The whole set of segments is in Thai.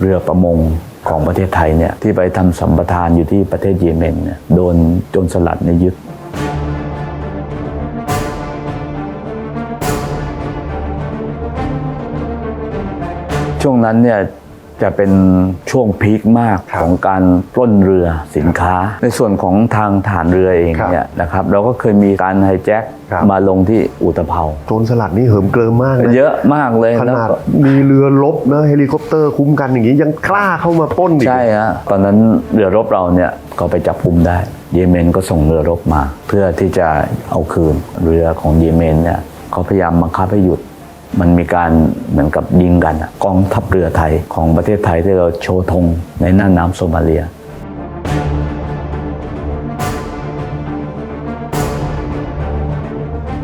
เรือประมงของประเทศไทยเนี่ยที่ไปทำสัมปทานอยู่ที่ประเทศเยเมนเนี่ยโดนโจนสลัดในยยึดช่วงนั้นเนี่ย จะเป็นช่วงพีคมากครับของการปล้นเรือสินค้า ในส่วนของทางฐานเรือเองครับเนี่ยนะครับเราก็เคยมีการไฮแจ็คครับมาลงที่อุตภเปาโจรสลัดนี่เหิมเกริมมากนะเยอะมากเลยขแล้วนาดก็มีเรือรบนะเฮลิคอปเตอร์คุ้มกันอย่างนี้ยังกล้าเข้ามาปล้นอีกใช่ฮะตอนนั้นเรือรบเราเนี่ยก็ไปจับกุมได้เยเมนก็ส่งเรือรบมา เพื่อที่จะเอาคืนเรือของเยเมนเนี่ยเขาพยายามบังคับให้หยุด มันมีการเหมือนกับยิงกันกองทัพเรือไทยของประเทศไทยที่เราโชว์ธงในน่านน้ำโซมาเลีย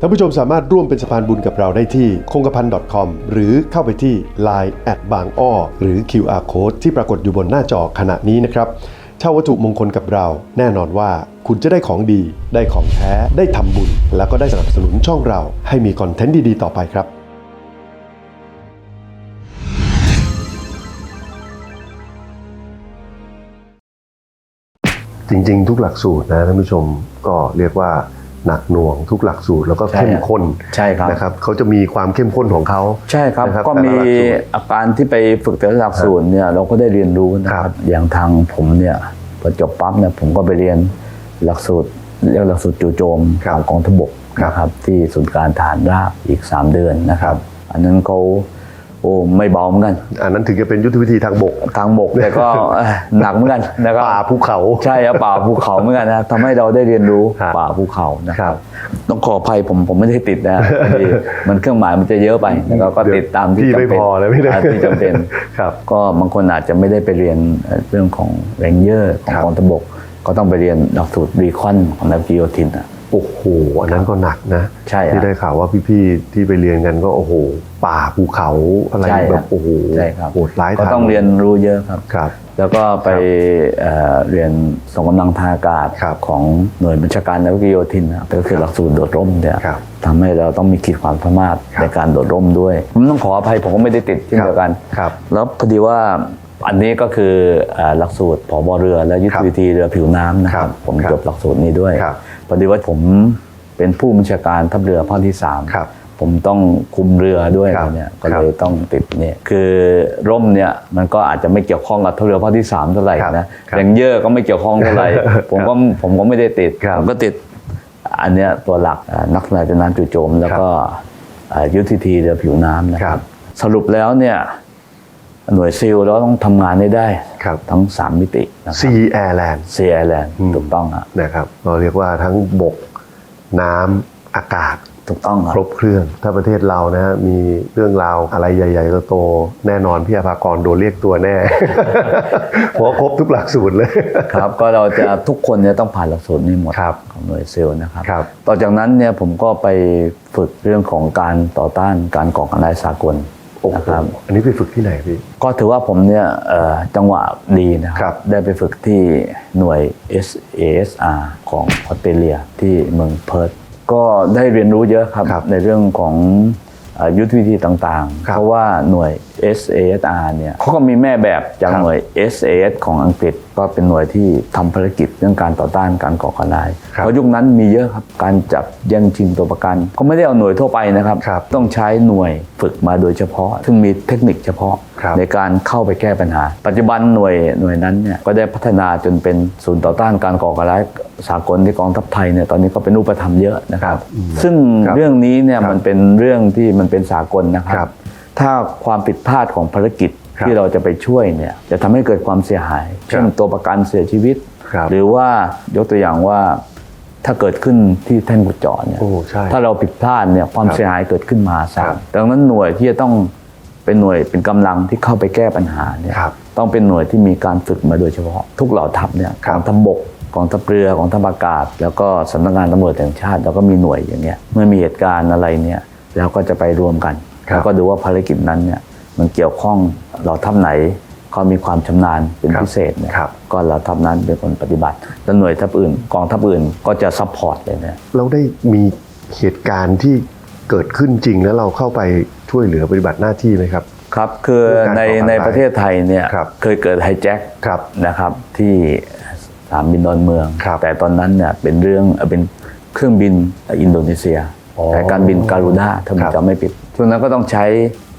ท่านผู้ชมสามารถร่วมเป็นสะพานบุญกับเราได้ที่คงกระพัน .com หรือเข้าไปที่ Line แอดบางอ้อหรือ QR Code ที่ปรากฏอยู่บนหน้าจอขณะนี้นะครับ เช่าวัตถุมงคลกับเรา แน่นอนว่าคุณจะได้ของดี ได้ของแท้ ได้ทำบุญ แล้วก็ได้สนับสนุนช่องเรา ให้มีคอนเทนต์ดีๆ ต่อไปครับจริงๆ ทุกหลักสูตรนะท่านผู้ชมก็เรียกว่า หนักหน่วงทุกหลักสูตรแล้วก็เข้มข้นใช่ครับนะครับเขาจะมีความเข้มข้นของเขาใช่ครับนะก็มีแต่ละหลัสูตรอาการที่ไปฝึกแต่ละหลักสูตรเนี่ยเราก็ได้เรียนรู้นะคครัรับบอย่างทางผมเนี่ยพอจบปั๊บเนี่ยผมก็ไปเรียนหลักสูตรเรียกหลักสูตรจู่โจมครับของกองทพบกครับนะครับที่ศูนย์การฐานราบอีก 3 เดือนนะครับ อันนั้นเขา โอ้ไม่เบาเหมือนกันอันนั้นถึงจะเป็นยุทธวิธีทางบกทางบกแต่ก็เอ้ยหนักเหมือนกันนะครับป่าภูเขาใช่ครับป่าภูเขาเหมือนกันนะทำให้เราได้เรียนรู้ครับป่าภูเขานะคครัรับบต้องขออภัยผมผมไม่ได้ติดนะพอดีมันเครื่องหมายมันจะเยอะไปแล้วก็ติดตามที่ที่จำไม่เป็นพอแล้วไม่ได้อ่าที่จำเป็นครับ ก็บางคนอาจจะไม่ได้ไปเรียนเอ่อเรื่องของแรงเยอร์ของครับกองทพบกก็ต้องไปเรียนหลักสูตรรีคอนของนายกิโยธินอะ โอ้โหอันนั้นก็หนักนะใช่ฮะที่ได้ข่าวว่าพี่ๆที่ไปเรียนกันก็โอ้โห ป่าภูเขาอะไรใช่ฮะแบบโอ้โหใช่ครับโหดร้ายก็ทาต้องเรียนรู้เยอะครับครับ แล้วก็ไปเอ่อเรียนส่งกำลังทางอากาศครับของหน่วยบัญชาการนาวิกโยธินนะครับก็คือหลักสูตรโดดร่มเนี่ยครับทำให้เราต้องมีขีดความสามารถครับในการโดดร่มด้วยผมต้องขออภัยผมก็ไม่ได้ติดเช่นเดียวกันครับแล้วพอดีว่าอันนี้ก็คือเอ่อหลักสูตรผบเรือและยุทธวิธีเรือผิวน้ำนะคครัรับบผมครับจบหลักสูตรนี้ด้วยครับ พอดีว่าผมเป็นผู้บัญชาการทัพเรือภาคที่สามครับ ผมต้องคุมเรือด้วยครับเนี่ยก็เลยต้องติดเนี่ยคือร่มเนี่ยมันก็อาจจะไม่เกี่ยวข้องกับทัพเรือภาคที่สามเท่าไหร่ครับนะครับแรงเยอร์ก็ไม่เกี่ยวข้องเท่าไหร่ผมก็ผมก็ไม่ได้ติดครับผมก็ติดอันเนี้ยตัวหลักอ่านักสนายน้ำจู่โจม แล้วก็อ่ายุทธวิธีเรือผิวน้ำนะคครัรับบสรุปแล้วเนี่ย หน่วยซิลเราต้องทำงานให้ได้ครับ ทั้ง 3 มิตินะครั Sea Airland เซียแลนด์อืม ถูกต้องครับนะครับเราเรียกว่าทั้งบกน้ำอากาศ ถูกต้องครัครบเครื่อง ถ้าประเทศเรานะฮะมีเรื่องราวอะไรใหญ่ๆโตๆแน่นอนพี่อาภากรโดนเรียกตัวแน่ เพราะครบทุกหลักสูตรเลย ครับก็เราจะทุกคนเนี่ยต้องผ่านหลักสูตรนี้หมดครับของหน่วยซิลนะครับ ครับ ต่อจากนั้นเนี่ยผมก็ไปฝึกเรื่องของการต่อต้านการก่อการร้ายสากลโอ้โห นะครับ อันนี้ไปฝึกที่ไหนพี่ ก็ถือว่าผมเนี่ยเอ่อจังหวะดีนะคครัรับบได้ไปฝึกที่หน่วย SASR ของออสเตรเลียที่เมืองเพิร์ธก็ได้เรียนรู้เยอะครับครับในเรื่องของเอ่อยุทธวิธีต่างๆครับเพราะว่าหน่วย SASR เนี่ยเขาก็มีแม่แบบจากครับหน่วย SAS ของอังกฤษก็เป็นหน่วยที่ทำภารกิจเรื่องการต่อต้านการก่อการร้ายครับเพราะยุคนั้นมีเยอะครับการจับแย่งชิงตัวประกันก็ไม่ได้เอาหน่วยทั่วไปนะครับครับต้องใช้หน่วยฝึกมาโดยเฉพาะ ซึ่งมีเทคนิคเฉพาะครับในการเข้าไปแก้ปัญหา ปัจจุบันหน่วยหน่วยนั้นเนี่ยก็ได้พัฒนาจนเป็นศูนย์ต่อต้านการก่อการร้ายสากลที่กองทัพไทยเนี่ยตอนนี้ก็เป็นรูปธรรมเยอะนะครับ ซึ่งครับเรื่องนี้เนี่ยครับมันเป็นเรื่องที่มันเป็นสากลนะคครัรับบ ถ้าความผิดพลาดของภารกิจครับที่เราจะไปช่วยเนี่ยจะทำให้เกิดความเสียหาย เช่นตัวประกันเสียชีวิตครับหรือว่ายกตัวอย่างว่าถ้าเกิดขึ้นที่แท่นขุดเจาะเนี่ยโอ้ใช่ถ้าเราผิดพลาดเนี่ยความครับเสียหายเกิดขึ้นมหาศาครัลบดังนั้นหน่วยที่จะต้องเป็นหน่วยเป็นกำลังที่เข้าไปแก้ปัญหาเนี่ยครับต้องเป็นหน่วยที่มีการฝึกมาโดยเฉพาะ ทุกเหล่าทัพเนี่ยครักบองทัพบกกองทัพเรือกองทัพอากาศ แล้วก็สำนักงานตำรวจแห่งชาติ แล้วก็มีหน่วยอย่างเงี้ยเมื่อมีเหตุการณ์อะไรเนี่ยเราก็จะไปรวมกันครับ แล้วก็ดูว่าภารกิจนั้นเนี่ยมันเกี่ยวข้องเราทัพไหนเขามีความชำนาญเป็นครับพิเศษเนี่ยครับก็เราทัพนั้นเป็นคนปฏิบัติแล้วหน่วยทัพอื่น กองทัพอื่นก็จะซัพพอร์ตเลยเนี่ยเราได้มีเหตุการณ์ที่เกิดขึ้นจริงแล้วเราเข้าไปช่วยเหลือปฏิบัติหน้าที่ไหมครับครับคือเรื่องการในก่อการร้ายในประเทศไทยเนี่ยครับเคยเกิดไฮแจ็คครับนะครับที่สนามบินดอนเมืองครับแต่ตอนนั้นเนี่ยเป็นเรื่องเอ่อเป็นเครื่องบินอินโดนีเซีย อ๋อแต่การบินการูด้าถ้าผมครับจำไม่ผิดช่วงนั้นก็ต้องใช้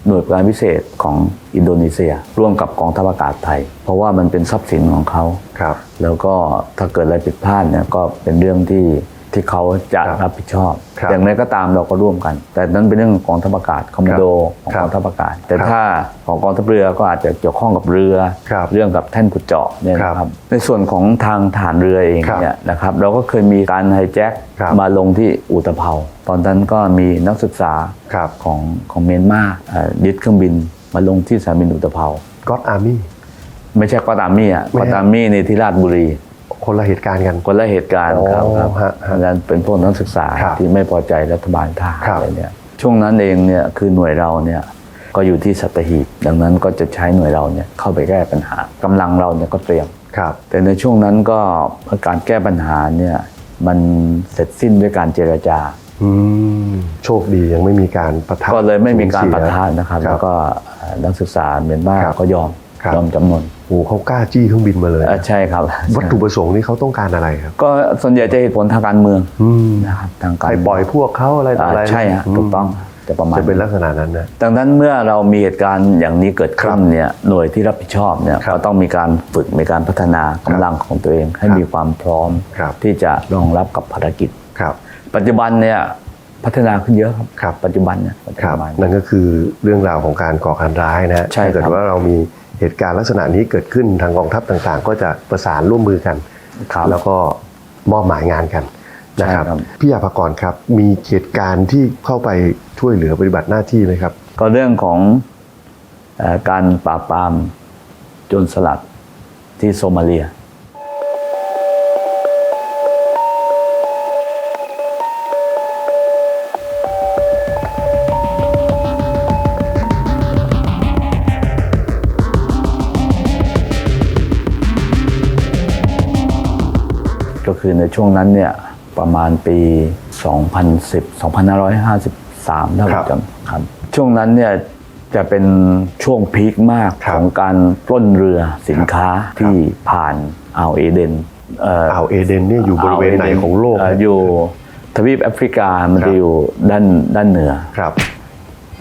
หน่วยการพิเศษของอินโดนีเซีย ร่วมกับกองทัพอากาศไทย เพราะว่ามันเป็นทรัพย์สินของเขาครับ แล้วก็ถ้าเกิดอะไรผิดพลาดเนี่ยก็เป็นเรื่องที่ ที่เขาจะครับรับผิดชอบ ครับอย่างไรก็ตามเราก็ร่วมกัน แต่นั้นเป็นเรื่องของกองทัพอากาศคอมมานโดของครับกองทัพอากาศ แต่ครับถ้าของกองทัพเรือก็อาจจะเกี่ยวข้องกับเรือ ครับเรื่องกับแท่นขุดเจาะเนี่ยนะคครัรับบในส่วนของทางฐานเรือเองครับเนี่ยนะครับเราก็เคยมีการไฮแจ็คครับ มาลงที่อุตภเปาตอนนั้นก็มีนักศึกษาครับของของเมียนมาเอ่อยึดเครื่องบินมาลงที่สนามบินอุตภเปา ก็อดอาร์มี่ ไม่ใช่กอตามี่อะไม่กอตามี่ในที่ราชบุรี คนละเหตุการณ์กัน คนละเหตุการณ์ครับอ๋อครับฮะเพราะฉะนั้นเป็นพวกนักศึกษาครับที่ไม่พอใจรัฐบาลทหารครับอะไรเนี่ยช่วงนั้นเองเนี่ยคือหน่วยเราเนี่ยก็อยู่ที่สัตหีบดังนั้นก็จะใช้หน่วยเราเนี่ยเข้าไปแก้ปัญหากำลังเราเนี่ยก็เตรียมครับ แต่ในช่วงนั้นก็การแก้ปัญหาเนี่ยมันเสร็จสิ้นด้วยการเจรจาอืมโชคดียังไม่มีการปะทะก็เลยไม่มีการสูญปะเสียทะนะครับครับ แล้วก็เอ่อนักศึกษาเมียนมาครับก็ยอมครับยอมจำนน โอ้เขากล้าจี้เครื่องบินมาเลยเอ่อใช่ครับ วัตถุประสงค์นี่เขาต้องการอะไรครับ ก็ส่วนใหญ่จะเหตุผลทางการเมืองอืมนะครับทางการไปปล่อยพวกเขาอะไรต่ออ่าอะไรใช่ฮะถูกต้องจะประมาณจะเป็นลักษณะนั้นนะดังนั้นเมื่อเรามีเหตุการณ์อย่างนี้เกิดขึ้นเนี่ยหน่วยที่รับผิดชอบเนี่ยครับก็ต้องมีการฝึกมีการพัฒนากำลังของตัวเอง ให้ครับมีความพร้อมครับที่จะรองรับกับภารกิจครับ ปัจจุบันเนี่ยพัฒนาขึ้นเยอะครับครับปัจจุบันเนี่ยปัจคจุรับบันนั่นก็คือเรื่องราวของการก่อการร้ายนะฮะใช่ถ้าเกิดครับว่าเรามี เหตุการณ์ลักษณะนี้เกิดขึ้นทางกองทัพต่างๆ ก็จะประสานร่วมมือกัน ครับแล้วก็มอบหมายงานกันนะครับใช่ครับ พี่อาภากรครับ มีเหตุการณ์ที่เข้าไปช่วยเหลือปฏิบัติหน้าที่ไหมครับ ก็เรื่องของเอ่อการปราบปรามโจรสลัดที่โซมาเลีย ก็คือในช่วงนั้นเนี่ยประมาณปี 2010 2553 ถ้าผครัมบจำครับ ช่วงนั้นเนี่ยจะเป็นช่วงพีคมากครับของการปล้นเรือสินค้าที่ผ่านอ่าวเอเดนเอ่ออ่าวเอเดนเนี่ยอยู่บริเวณไหนของโลกเอยู่ทวีปแอฟริกามันครับจะอยู่ด้านด้านเหนือครับ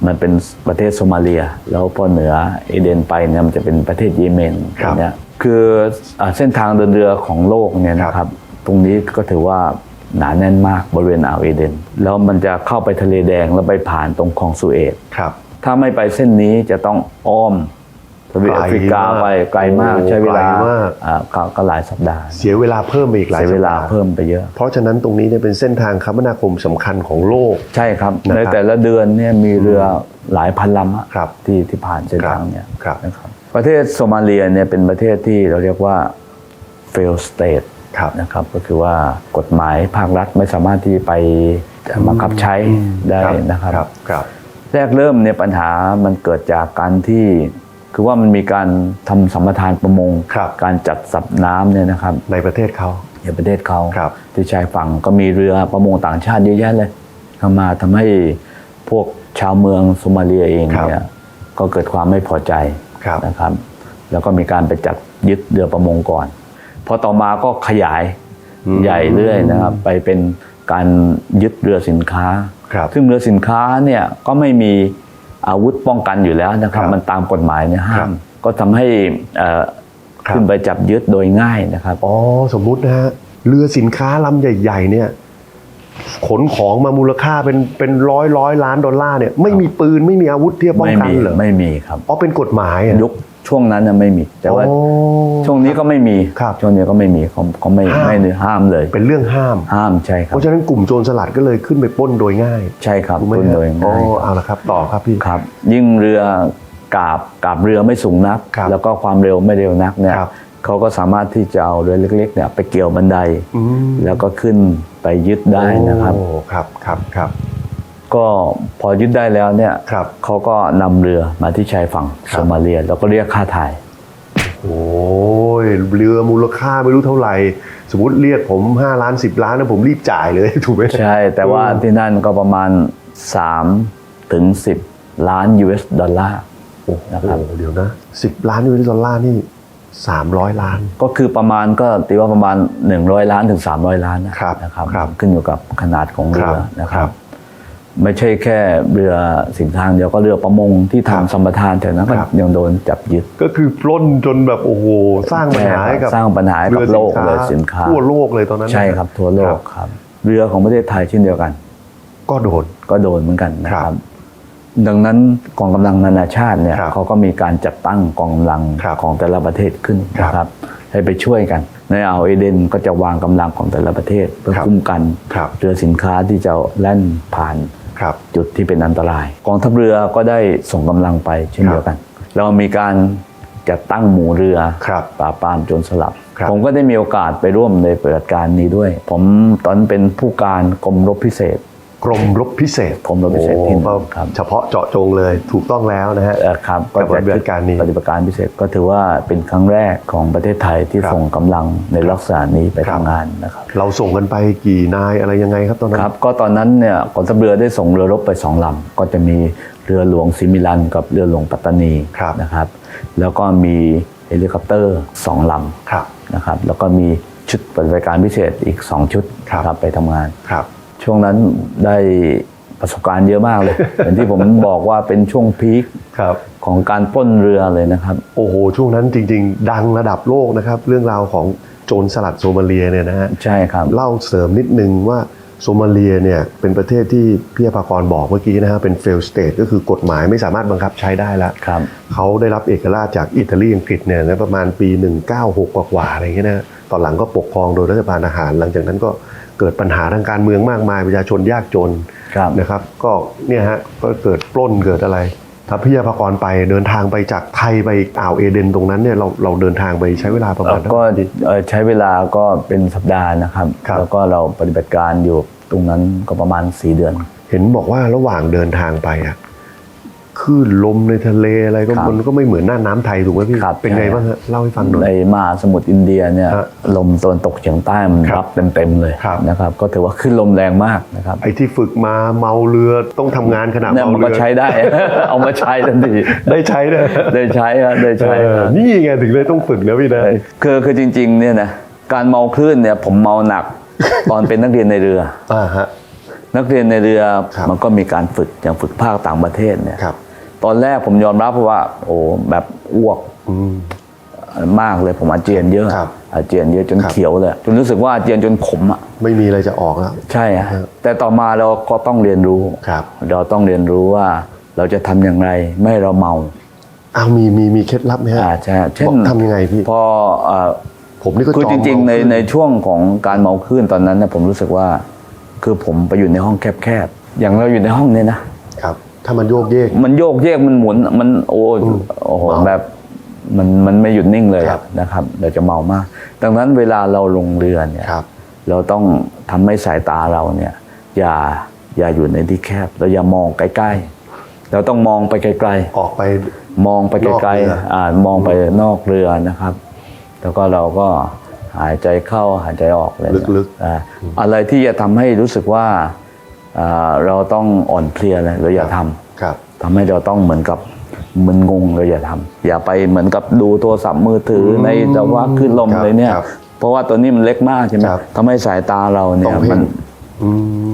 มันเป็นประเทศโซมาเลีย แล้วพอเหนือเอเดนไปเนี่ยมันจะเป็นประเทศเยเมนครับเนี่ยคืออ่าเส้นทางเดินเรือของโลกเนี่ยนะคครัรับบ ตรงนี้ก็ถือว่าหนาแน่นมากบริเวณอ่าวเอเดน แล้วมันจะเข้าไปทะเลแดงแล้วไปผ่านตรงคลองสุเอตครับ ถ้าไม่ไปเส้นนี้จะต้องอ้อมทวีปไกลแอฟริกามากไปไกลมากโอ้ใช้เวลาไกลมากอ่าก็ก็หลายสัปดาห์ เสียเวลาเพิ่มไปอีกหลายเสียเวลาสัปดห์เพิ่มไปเยอะ เพราะฉะนั้นตรงนี้เนี่ยเป็นเส้นทางคมนาคมสำคัญของโลก ใช่ครับนะครับ ในแต่ละเดือนเนี่ยมีเรือหลายพันลำอะครับที่ที่ผ่านเส้นทางเนี่ยครับนะครับ ประเทศโซมาเลียเนี่ยเป็นประเทศที่เราเรียกว่า fail state ครับ นะครับก็คือว่ากฎหมายภาครัฐไม่สามารถที่ไปบังคับใช้ได้นะครับครับครับแรกเริ่มเนี่ยปัญหามันเกิดจากการที่คือว่ามันมีการทำสัมปทานประมงครับการจัดสับน้ำเนี่ยนะครับในประเทศเขาในประเทศเขาครับที่ชายฝั่งก็มีเรือประมงต่างชาติเยอะแยะเลยเข้ามาทำให้พวกชาวเมืองโซมาเลียเองเนี่ยก็เกิดความไม่พอใจครับนะครับ แล้วก็มีการไปจัดยึดเรือประมงก่อน พอต่อมาก็ขยายอืมใหญ่เรื่อยนะครับ ไปเป็นการยึดเรือสินค้าครับซึ่งเรือสินค้าเนี่ยก็ไม่มีอาวุธป้องกันอยู่แล้วนะครับครับมันตามกฎหมายเนี่ยห้าครัมบก็ทำให้เอ่อครับขึ้นไปจับยึดโดยง่ายนะครับอ๋อสมมุตินะฮะเรือสินค้าลำใหญ่ ๆ เนี่ยขนของมามูลค่าเป็นเป็นร้อยร้อยล้านดอลลาร์เนี่ยไม่มีปืนไม่มีอาวุธที่จะป้องไม่กันมีเหรอไม่มีครับอ๋อเป็นกฎหมายอะยุค ช่วงนั้นน่ะไม่มี แต่ว่าอ๋อช่วงนี้ก็ไม่มีครับ ช่วงนี้ก็ไม่มีเขาเขาไม่ห้าม ไม่เนื้อห้ามเลย เป็นเรื่องห้าม ห้ามใช่คเพรับราะฉะนั้นกลุ่มโจรสลัดก็เลยขึ้นไปปล้นโดยง่ายใช่ครับถูกไหมต้นฮะโดยอ๋อง่ายเอาละครับ ต่อครับพี่ ครับ ยิ่งเรือกาบกาบเรือไม่สูงนัก ครับแล้วก็ความเร็วไม่เร็วนักเนี่ยครับ เขาก็สามารถที่จะเอาเรือเล็กๆเนี่ยไปเกี่ยวบันได อืมแล้วก็ขึ้นไปยึดได้นะครับ โอ้ครับครับครับ ก็พอยึดได้แล้วเนี่ยครับเขาก็นำเรือมาที่ชายฝั่งครัโซบมาเลีย แล้วก็เรียกค่าถ่ายโอ้ยเรือมูลค่าไม่รู้เท่าไหร่ สมมติเรียกผม 5 ล้าน 10 ล้านนะผมรีบจ่ายเลย ถูกไหม ใช่ แต่ว่าที่นั่นก็ประมาณ3ถึง10 ล้าน US ดอลลาร์ โอ้โหนะครับ เดี๋ยวนะ 10 ล้านยูเอสดอลลาร์นี่ 300 ล้าน ก็คือประมาณก็ตีว่าประมาณ 100 ล้านถึง 300 ล้านนะครับนะครับครับขึ้นอยู่กับขนาดของเรืครัอบนะคครัรับบ ไม่ใช่แค่เรือสินทางเดียวก็เรือประมงที่ครับทำสัมปทานแต่นั้นก็ครับ ยังโดนจับยึดก็คือปล้นจนแบบโอ้โหสร้างปัญหาให้กับสร้างปัญหาให้กับรือโลกเลยสินค้าทั่วโลกเลยตอนนั้นนะ ใช่ครับทั่วโลกครับ เรือของประเทศไทยเช่นเดียวกัน ก็โดน ก็โดนเหมือนกันนะคครัรับบดังนั้นกองกำลังนานาชาติเนี่ยครับเขาก็มีการจัดตั้งกองกำลังครับของแต่ละประเทศขึ้นครับนะครับ ให้ไปช่วยกัน ในอ่าวเอเดนก็จะวางกำลังของแต่ละประเทศเพื่อครับคุ้มกันครับ เรือสินค้าที่จะแล่นผ่านครับ จุดที่เป็นอันตราย กองทัพเรือก็ได้ส่งกำลังไปเช่นเดียวกัน เรามีการจัดตั้งหมู่เรือครับปราบปรามโจรสลัดครับผมก็ได้มีโอกาสไปร่วมในปฏิบัติการนี้ด้วย ผมตอนนนเป็นผู้การกรมรบพิเศษ กรมรบพิเศษกรมรบพิเศษที่หนึ่งโอ้ครับ เฉพาะเจาะจงเลยถูกต้องแล้วนะฮะ เอ่อครับกับปฏิบัติการนี้ปฏิบัติการพิเศษก็ถือว่าเป็นครั้งแรกของประเทศไทยที่ครับส่งกำลังในลักษณะนี้ไปครับ ทำงานนะครับ เราส่งกันไปกี่นายอะไรยังไงครับตอนนั้น ครับก็ตอนนั้นเนี่ยกองทัพเรือได้ส่งเรือรบไปสองลำก็จะมีเรือหลวงซิมิลัน กับเรือหลวงปัตตานีครับ นะครับ แล้วก็มีเฮลิคอปเตอร์สองลครับำนะครับ แล้วก็มีชุดปฏิบัติการพิเศษอีกสองชุดครับนะไปทำงาน ครับ ช่วงนั้นได้ประสบการณ์เยอะมากเลยอย่างที่ผมบอกว่าเป็นช่วงพีคครับของการปล้นเรือเลยนะครับ โอ้โห ช่วงนั้นจริง ๆ ดังระดับโลกนะครับ เรื่องราวของโจรสลัดโซมาเลียเนี่ยนะฮะใช่ครับ เล่าเสริมนิดนึงว่าโซมาเลียเนี่ยเป็นประเทศที่พี่อภากรบอกเมื่อกี้นะฮะเป็น fail state ก็คือกฎหมายไม่สามารถบังคับใช้ได้แล้วครับเขาได้รับเอกราชจากอิตาลีอังกฤษเนี่ยนะประมาณปี 196 กว่าๆอะไรอย่างเงี้ยนะตอนหลังก็ปกครองโดยรัฐบาลอาหาร หลังจากนั้นก็ เกิดปัญหาทางการเมืองมากมายประชาชนยากจนครับนะครับ ก็เนี่ยฮะก็เกิดปล้นเกิดอะไรถ้าพี่อภากรไปเดินทางไปจากไทยไปอ่าวเอเดนตรงนั้นเนี่ยเราเราเดินทางไปใช้เวลาประมาณเท่าก็ไหร่เอ่อใช้เวลาก็เป็นสัปดาห์นะครับครับแล้วก็เราปฏิบัติการอยู่ตรงนั้นก็ประมาณ 4 เดือน เห็นบอกว่าระหว่างเดินทางไปอะ คลื่นลมในทะเลอะไรก็ครับมันก็ไม่เหมือนหน้าน้ำไทยถูกไหมพี่ ครับ เป็นไงใช่บ้างฮะเล่าให้ฟังหน่อย ในมหาสมุทรอินเดียเนี่ยฮะลมตะวันตกเฉียงใต้มันครับรับเต็มๆเลยครับ นะครับ ก็ถือว่าขึ้นลมแรงมากนะครับไอ้ที่ฝึกมาเมาเรือต้องทำงานขนาดเนี่ยเมามันเรืก็อใช้ได้ เอามาใช้ทันทีได้ใช้เลยได้ใช้ครับได้ใช้เออนี่ไงถึงได้ต้องฝึกนะพี่นะ คือคือจริงๆเนี่ยนะการเมาคลื่นเนี่ยผมเมาหนัก ตอนเป็นนักเรียนในเรือ อ่าฮะ นักเรียนในเรือครับมันก็มีการฝึกอย่างฝึกภาคต่างประเทศเนี่ยครับ ตอนแรกผมยอมรับว่า โอ้แบบอ้วกอืมมากเลยผมอาเจียนเยอะครับอาเจียนเยอะจนครับเขียวเลย จนรู้สึกว่าอาเจียนจนขมอะไม่มีอะไรจะออกแล้วใช่อะครับแต่ต่อมาเราก็ต้องเรียนรู้ครับ เราต้องเรียนรู้ว่าเราจะทำอย่างไรไม่ให้เราเมาอ้าวมีมีมีเคล็ดลับไหมฮะอ่าใช่เช่นบอกทำยังไงพี่พอเอ่อผมนี่ก็คือจจองริง ๆ ในเมาขึ้ในช่วงของการเมาคลื่นตอนนั้นเนี่ยผมรู้สึกว่า คือผมไปอยู่ในห้องแคบๆอย่างเราอยู่ในห้องเนี่ยนะครับ ถ้ามันโยกเยก มันโยกเยกมันหมุนมันโอ้ยอืมโอ้โหเมาแบบมันมันไม่หยุดนิ่งเลยครับนะครับ เราจะเมามาก ดังนั้นเวลาเราลงเรือเนี่ยครับเราต้องทำให้สายตาเราเนี่ย อย่าอย่าอยู่ในที่แคบเราอย่ามองใกล้ๆ เราต้องมองไปไกลออกไปๆมองไปไกนอกลเรือๆอ่ามองไปนอกเรือนะครับ แล้วก็เราก็หายใจเข้าหายใจออกเลยลึกอ่าอะไรที่จะทำให้รู้สึกว่าอ่า เราต้องอ่อนเพลียเลยเราอย่าทำครับทำให้เราต้องเหมือนกับมึนงงเลยอย่าทำอย่าไปเหมือนกับดูโทรศัพท์มือถืออมในจังหวะขึ้นลมครับเลยเนี่ยครับเพราะว่าตัวนี้มันเล็กมากใช่ไหมครับทำให้สายตาเราเนี่ต้ยองเพ่มันงอื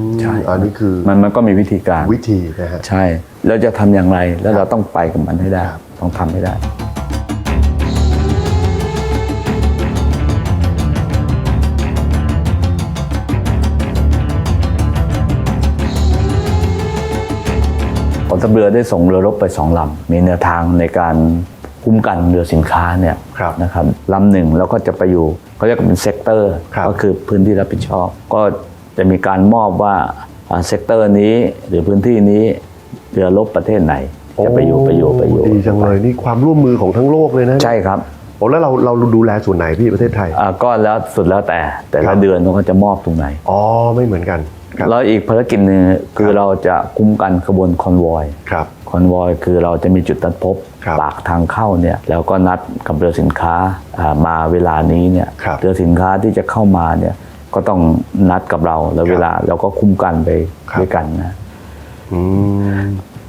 มใช่อันนี้คือมันมันก็มีวิธีการวิธีนะฮะใช่เราจะทำอย่างไรแล้วเราต้องไปกับมันให้ได้ครับต้องทำให้ได้ ทัพเรือได้ส่งเรือรบไปสองลำมีแนวทางในการคุ้มกันเรือสินค้าเนี่ยครับนะครับลำหนึ่งแล้วก็จะไปอยู่เขาเรียกว่าเป็นเซกเตอร์ครับก็คือพื้นที่รับผิดชอบ ก็จะมีการมอบว่าเซกเตอร์นี้หรือพื้นที่นี้เรือรบประเทศไหนจะไปอยู่ไปอยู่ไปอยู่ดีจังเลยนี่ความร่วมมือของทั้งโลกเลยนะใช่ครับโอ้แล้วเราเราดูแลส่วนไหนพี่ประเทศไทยอ่าก็แล้วสุดแล้วแต่แต่ครัละบเดือนเขาก็จะมอบตรงไหนอ๋อไม่เหมือนกัน ครับ แล้วอีกภารกิจหนึ่งคือเราจะคุ้มกันขบวนคอนวอยครับ คอนวอยคือเราจะมีจุดนัดพบครับปากทางเข้าเนี่ยแล้วก็นัดกับเรือสินค้าอ่ามาเวลานี้เนี่ยครับเรือสินค้าที่จะเข้ามาเนี่ยก็ต้องนัดกับเราแล้วเวลาเราก็คุ้มกันไปครับ ด้วยกันนะอืม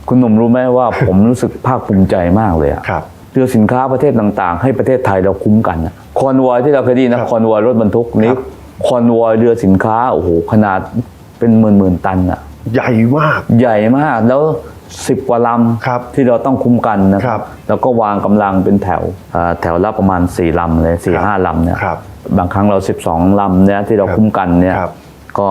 คุณหนุ่มรู้ไหมว่า ผมรู้สึกภาคภูมิใจมากเลยอะ ครับ เรือสินค้าประเทศต่างๆ ให้ประเทศไทยเราคุ้มกันอะคอนวอยที่เราเคยได้ยินคนะรับคอนวอยรถบรรทุกนี้ครับคอนวอยเรือสินค้าโอ้โหขนาด เป็นหมื่นๆตันอะใหญ่มาก ใหญ่มากแล้วสิบกว่าลครับำที่เราต้องคุ้มกันนะคครัรับบแล้วก็วางกำลังเป็นแถวอ่าแถวละประมาณ4ลำเลยสี่ครับห้าลำเนี่ยครับบางครั้งเรา12ลำเนี่ยที่เราครับคุ้มกันเนี่ยครับก็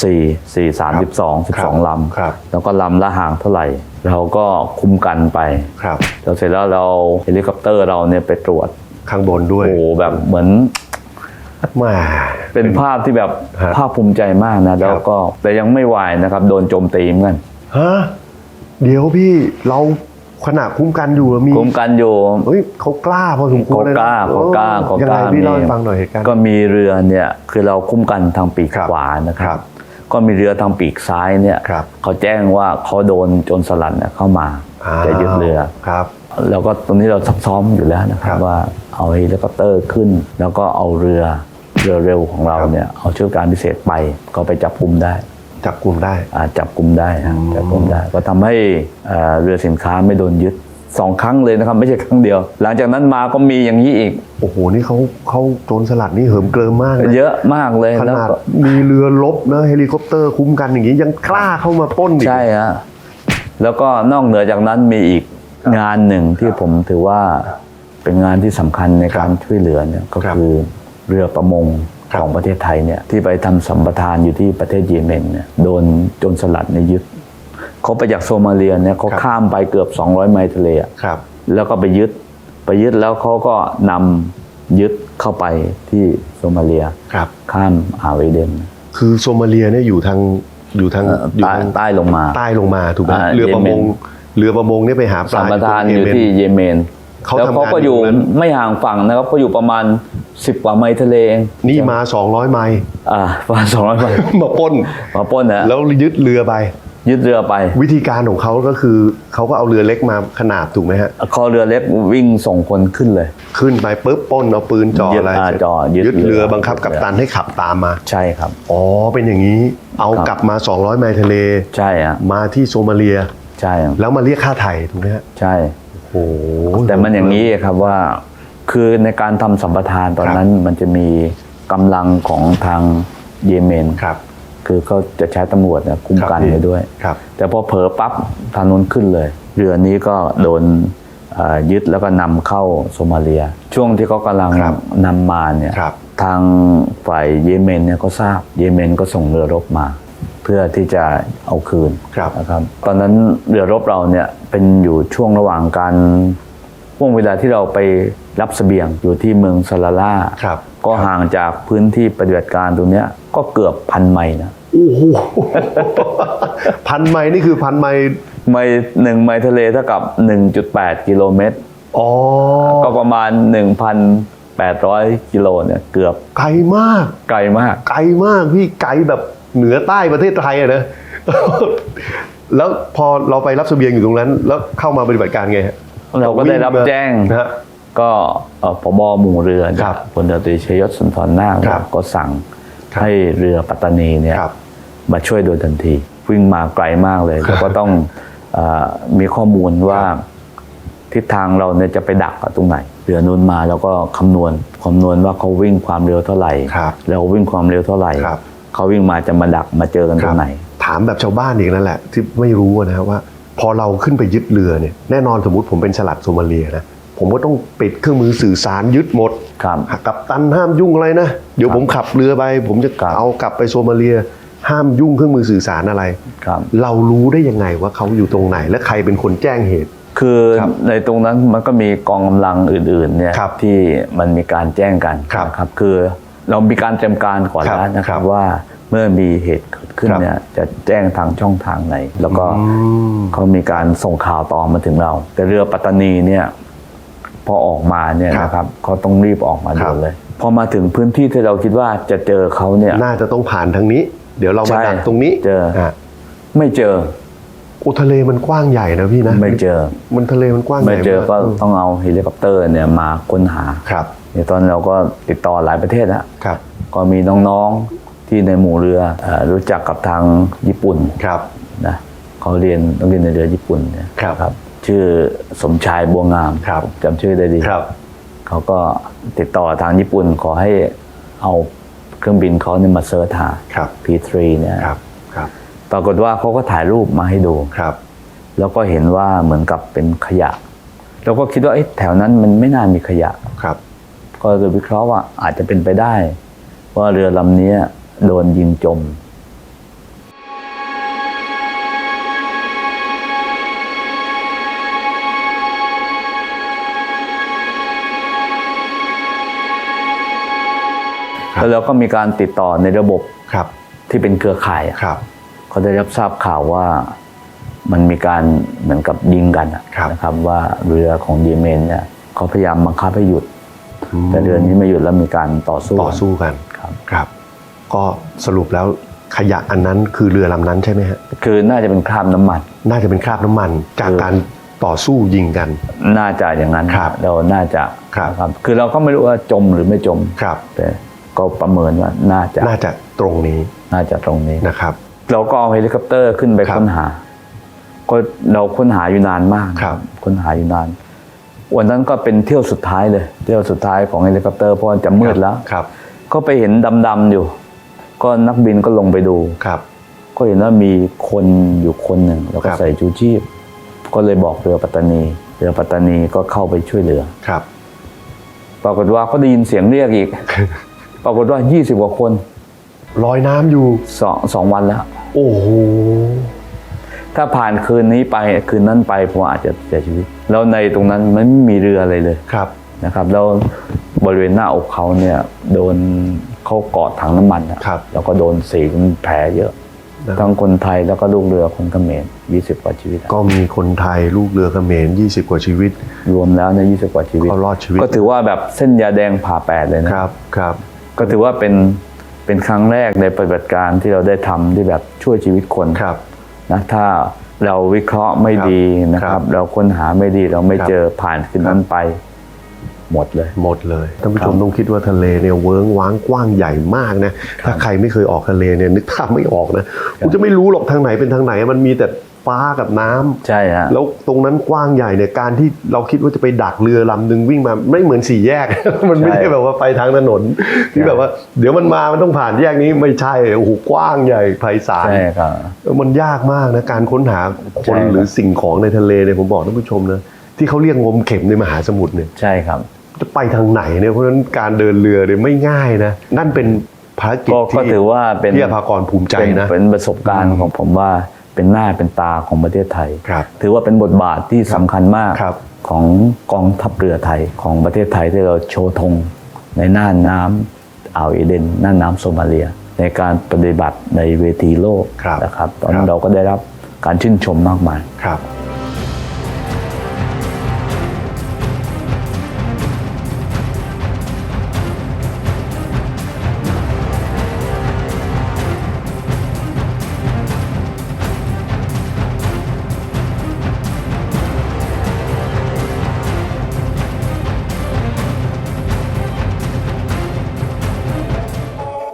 4 4 3 12ครับ12ลครับำแล้วก็ลำละห่างเท่าไหร่ เราก็คุ้มกันไปครับแล้วเสร็จแล้วเราเฮลิคอปเตอร์เราเนี่ยไปตรวจข้างบนด้วยโอ้โหแบบเหมือนแหมา เป็นภาพที่แบบฮะภาคภูมิใจมากนะ แล้วก็แต่ยังไม่วายนะครับ โดนโจมตีเหมือนกันฮะเดี๋ยวพี่เราขณะคุ้มกันอยู่อะมีคุ้มกันอยู่ เฮ้ยเขากล้าพอสมควเขารเลยนะกล้าเขากล้าเออเขายังกไงล้าพี่เล่าให้ฟังหน่อยเหตุการณ์ ก็มีเรือเนี่ยคือเราคุ้มกันทางปีกครับขวานะคครัรับ บ ก็มีเรือทางปีกซ้ายเนี่ยครับเขาแจ้งว่าเขาโดนโจรสลัดเนี่ยเข้ามาอ้าวจะยึดเรือครับ แล้วก็ตรงนี้เราซักซ้อมอยู่แล้วนะครัครับบว่าเอาเฮลิคอปเตอร์ขึ้น แล้วก็เอาเรือ เรือเร็วของเราครับเนี่ยเอาเชี่ยวการพิเศษไปก็ไปจับกลุ่มได้ จับกลุ่มได้อ่าจับกลุ่มได้ฮะจับกลุ่มได้ ก็ทำให้เอ่อเรือสินค้าไม่โดนยึดสองครั้งเลยนะครับ ไม่ใช่ครั้งเดียว หลังจากนั้นมาก็มีอย่างนี้อีก โอ้โห นี่เขาเขาโจรสลัดนี่เหิมเกริมมากนะเยอะมากเลยขแล้วนาดก็มีเรือลบนะเฮลิคอปเตอร์คุ้มกันอย่างนี้ยังกล้าเข้ามาปล้นอีกใช่ฮะแล้วก็นอกเหนือจากนั้นมีอีกงานหนึ่งที่ผมถือว่าเป็นงานที่สำคัญในการช่วยเหลือเนี่ยก็ครับคือ เรือประมงครับของประเทศไทยเนี่ยที่ไปทำสัมปทานอยู่ที่ประเทศเยเมนเนี่ยโดนโจรสลัดในยยึดเขาไปจากโซมาเลียเนี่ยเขาข้ามไปเกือบ 200 ไมล์ทะเลอะครับ แล้วก็ไปยึดไปยึดแล้วเขาก็นำยึดเข้าไปที่โซมาเลียครับข้ามอ่าวเอเดน คือโซมาเลียเนี่ยอยู่ทางอยู่ทางเอ่ออยู่ใต้ทางใต้ลงมาใต้ลงมาถูกไหมอ่าเรือประมงเยเมนเรือประมงเนี่ยไปหาปสัลามปทานตรงอยู่เมที่เยเมน เขาแล้วทำงานเขาก็อยู่อยู่ตรงนั้นไม่ห่างฝั่งนะครับเขาอยู่ประมาณ10กว่าไมล์ทะเลเองนี่มา 200 ไมล์อ่าประมาณ200ไมล์มาปล้น มาปล้นนะแล้วยึดเรือไป ยึดเรือไปวิธีการของเขาก็คือเขาก็เอาเรือเล็กมาขนาบถูกไหมฮะ คอเรือเล็กวิ่งส่งคนขึ้นเลย ขึ้นไปปุ๊บปล้นเอาปืนจ่อยึดอะไรอ่าเสร็จจ่อยึดยึดเรือเรือบังคับกัปตันให้ขับตามมา ใช่ครับ อ๋อ เป็นอย่างนี้ เอาครับกลับมา 200 ไมล์ทะเล ใช่ฮะมาที่โซมาเลีย ใช่แล้วมาเรียกค่าไถ่ถูกไหมฮะ ใช่ โอ้โหแต่มันอย่างนี้ครับว่า คือในการทำสัมปทานตอนนั้นมันจะมีกำลังของทางเยเมนครับคือเขาจะใช้ตำรวจเนี่ยคุ้มกันครับพี่ไว้ด้วยครับ แต่พอเผลอปั๊บทางนู้นขึ้นเลย เรือนี้ก็โดนเอ่อยึดแล้วก็นำเข้าโซมาเลีย ช่วงที่เขากำลังครับนำมาเนี่ยครับทางฝ่ายเยเมนเนี่ยก็ทราบเยเมนก็ส่งเรือรบมา เพื่อที่จะเอาคืนครับ นะครับ ตอนนั้นเรือรบเราเนี่ยเป็นอยู่ช่วงระหว่างการช่วงเวลาที่เราไปรับเสบียงอยู่ที่เมืองซาลาล่าครับ ก็ห่างจากพื้นที่ปฏิบัติการตรงเนี้ยก็เกือบพันไมล์นะโอ้โหพันไมล์นี่คือพันไมล์ไมล์หนึ่งไมล์ทะเลเท่ากับ 1.8 กิโลเมตรอ๋อก็ประมาณ 1,800 กิโลเนี่ยเกือบไกลมาก ไกลมาก ไกลมากพี่ไกลแบบ เหนือใต้ประเทศไทยอะนะแล้วพอเราไปรับเสบียงอยู่ตรงนั้น แล้วเข้ามาปฏิบัติการไงฮะเราก็ได้รับแจ้งนะฮะ ก็เอ่อพบหมู่เรือเนี่ยครับพลเรือตรีชยศสุนทรนาคครับก็สั่งครับให้เรือปัตตานีเนี่ยครับมาช่วยโดยทันที วิ่งมาไกลมากเลยแล้วก็ต้องเออมีข้อมูลว่าครับทิศทางเราเนี่ยจะไปดักอะตรงไหนเรือนู้นมาแล้วก็คำนวณคำนวณว่าเขาวิ่งความเร็วเท่าไหร่ครับเราวิ่งความเร็วเท่าไหร่ ครับ เขาวิ่งมาจะมาดักมาเจอกันตรงไหน ถามแบบชาวบ้านอีกนั่นแหละ ที่ไม่รู้อะนะว่า พอเราขึ้นไปยึดเรือเนี่ยแน่นอนสมมติผมเป็นฉลัดโซมาเลียนะผมก็ต้องปิดเครื่องมือสื่อสารยึดหมดครับกับตันห้ามยุ่งอะไรนะเดี๋ยวผมขับเรือไป ผมจะครับเอากลับไปโซมาเลีย ห้ามยุ่งเครื่องมือสื่อสารอะไรครับเรารู้ได้ยังไงว่าเขาอยู่ตรงไหน และใครเป็นคนแจ้งเหตุ คือครับในตรงนั้นมันก็มีกองกำลังอื่นๆเนี่ยครับที่มันมีการแจ้งกันครับนะครับคือ เรามีการเตรียมการก่อนครับแล้วนะคครัรับบว่าเมื่อมีเหตุเกิดขึ้นครับเนี่ยจะแจ้งทางช่องทางไหน แล้วก็อืมเขามีการส่งข่าวต่อมาถึงเรา แต่เรือปัตตานีเนี่ยพอออกมาเนี่ยครับนะครับเขาต้องรีบออกมาครัด่บวนเลย พอมาถึงพื้นที่ที่เราคิดว่าจะเจอเขาเนี่ย น่าจะต้องผ่านทางนี้ เดี๋ยวเรามาใช่ดักตรงนี้เจออะไม่เจออุทะเลมันกว้างใหญ่นะพี่นะไม่เจอ มันทะเลมันกว้างใหไม่ญ่เจอก็มากต้องเอาเฮลิคอปเตอร์เนี่ยมาค้นหาครับใน ตอนเราก็ติดต่อหลายประเทศแล้วครับก็มีน้องๆที่ในหมู่เรือเอ่อรู้จักกับทางญี่ปุ่นครับนะเขาเรียนต้องเรียนในเรือญี่ปุ่นเนี่ยครับชื่อสมชายบัวงามครับผมจำชื่อได้ดีครับเขาก็ติดต่อทางญี่ปุ่นขอให้เอาเครื่องบินเขาเนี่ยมาเสิร์ชหาครับ P3 เนี่ยครับครับปรากฏว่าเขาก็ถ่ายรูปมาให้ดูครับ แล้วก็เห็นว่าเหมือนกับเป็นขยะเราก็คิดว่าเอ๊ะแถวนั้นมันไม่น่ามีขยะครับ ก็เลยวิเคราะห์ว่าอาจจะเป็นไปได้ ว่าเรือลำนี้โดนยิงจมครับแล้วเราก็มีการติดต่อในระบบครับที่เป็นเครือข่ายอะครับเขาได้รับทราบข่าวว่ามันมีการเหมือนกับยิงกันอะครับนะครับว่าเรือของเยเมนเนี่ยเขาพยายามบังคับให้หยุดม แต่เรือนี้ไม่หยุดแล้วมีการต่อสู้ต่อสู้กันครับครับ ก็สรุปแล้วขยะอันนั้นคือเรือลำนั้นใช่ไหมฮะคือน่าจะเป็นคราบน้ำมัน น่าจะเป็นคราบน้ำมัน จากคือการต่อสู้ยิงกัน น่าจะอย่างนั้นครับเราน่าจะครับนะคือเราก็ไม่รู้ว่าจมหรือไม่จมครับ แต่ก็ประเมินว่าน่าจะน่าจะตรงนี้ น่าจะตรงนี้นะครับ เราก็เอาเฮลิคอปเตอร์ขึ้นไปครับค้นหา ก็เราค้นหาอยู่นานมากครับ ค้นหาอยู่นาน วันนั้นก็เป็นเที่ยวสุดท้ายเลย เที่ยวสุดท้ายของเฮลิคอปเตอร์เพราะว่าจะมืดแล้วครับ ก็ไปเห็นดำๆอยู่ ก็นักบินก็ลงไปดูครับ ก็เห็นว่ามีคนอยู่คนหนึ่งแล้วก็ครับใส่ชูชีพ ก็เลยบอกเรือปัตตานี เรือปัตตานีก็เข้าไปช่วยเหลือครับ ปรากฏว่าก็ได้ยินเสียงเรียกอีก ปรากฏว่า20กว่าคนลอยน้ำอยู่สองสองวันแล้ว โอ้โห ถ้าผ่านคืนนี้ไปคืนนั้นไปผมอาจจะเสียชีวิต แล้วในตรงนั้นมันไม่มีเรืออะไรเลยครับนะครับแล้วบริเวณหน้าอกเขาเนี่ยโดนเขาเกาะถังน้ำมันนะครับแล้วก็โดนสีเป็นแผลเยอะนะทั้งคนไทยแล้วก็ลูกเรือคนเขมร20กว่าชีวิตอะก็มีคนไทยลูกเรือเขมร20กว่าชีวิต รวมแล้วเนี่ย20กว่าชีวิตก็รอดชีวิต ก็ถือว่าแบบเส้นยาแดงผ่าแปดเลยนะครับครับ ก็ถือว่าเป็นเป็นครั้งแรกในปฏิบัติการที่เราได้ทำที่แบบช่วยชีวิตคนครับ นะถ้าเราวิเคราะห์ไม่ดีนะคครัรับบเราค้นหาไม่ดีเราไม่ครับเจอผ่านคืนนั้นไป หมดเลย หมดเลยท่านผู้ชมครับต้องคิดว่าทะเลเนี่ยเวิ้งว้างกว้างใหญ่มากนะถ้าใครไม่เคยออกทะเลเนี่ยนึกภาพไม่ออกนะคุณจะไม่รู้หรอกทางไหนเป็นทางไหนมันมีแต่ ฟ้ากับน้ำใช่ฮะแล้วตรงนั้นกว้างใหญ่เนี่ยการที่เราคิดว่าจะไปดักเรือลำหนึ่งวิ่งมาไม่เหมือนสี่แยก มันไม่ใช่ได้แบบว่าไปทางถนนที่แบบว่า เดี๋ยวมันมามันต้องผ่านแยกนี้ไม่ใช่โอ้โหกว้างใหญ่ไพศาลใช่ครับเออมันยากมากนะการค้นหาคใช่นครับหรือสิ่งของในทะเลเนี่ยผมบอกท่านผู้ชมนะที่เขาเรียกงมเข็มในมหาสมุทรเนี่ยใช่ครับ จะไปทางไหนเนี่ยเพราะฉะนั้นการเดินเรือเนี่ยไม่ง่ายนะนั่นเป็นภารกิจก็ก็ที่ถือว่าเป็นพี่อภากรภูมิใจเป็นนะเป็นประสบการณ์ของผมว่า เป็นหน้าเป็นตาของประเทศไทยครับถือว่าเป็นบทบาทที่สำคัญมากครับของกองทัพเรือไทยของประเทศไทยที่เราโชว์ธงในน่านน้ำอ่าวเอเดนน่านน้ำโซมาเลีย ในการปฏิบัติในเวทีโลกครับนะครับ ตอนคนั้รันบเราก็ได้รับการชื่นชมมากมายครับ